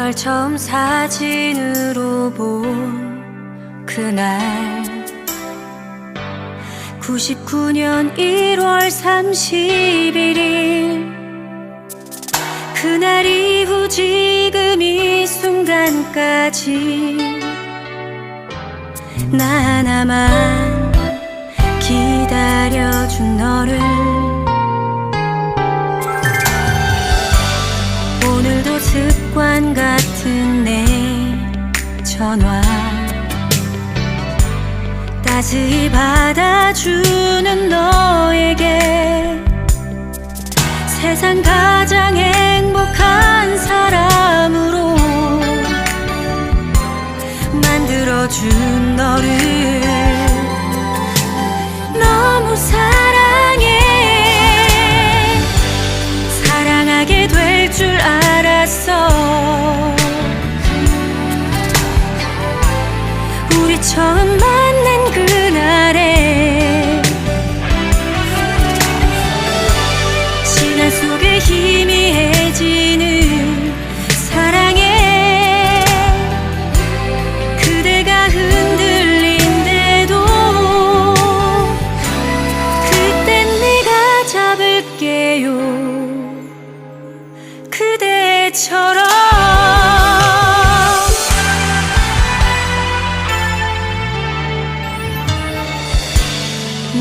널 처음 사진으로 본 그날. 99년 1월 31일. 그날 이후 지금 이 순간까지 나 하나만 기다려준 너를 같은 내 전화. 따스히 받아주는 너에게 세상 가장 행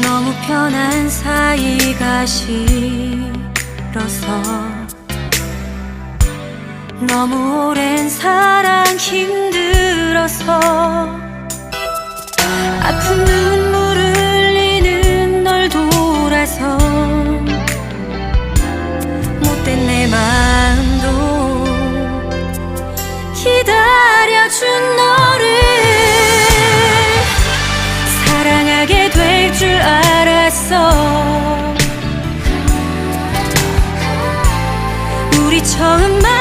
너무 편한 사이가 싫어서 너무 오랜 사랑 힘들어서 준 너를 사랑하게 될 줄 알았어. 우리 처음 만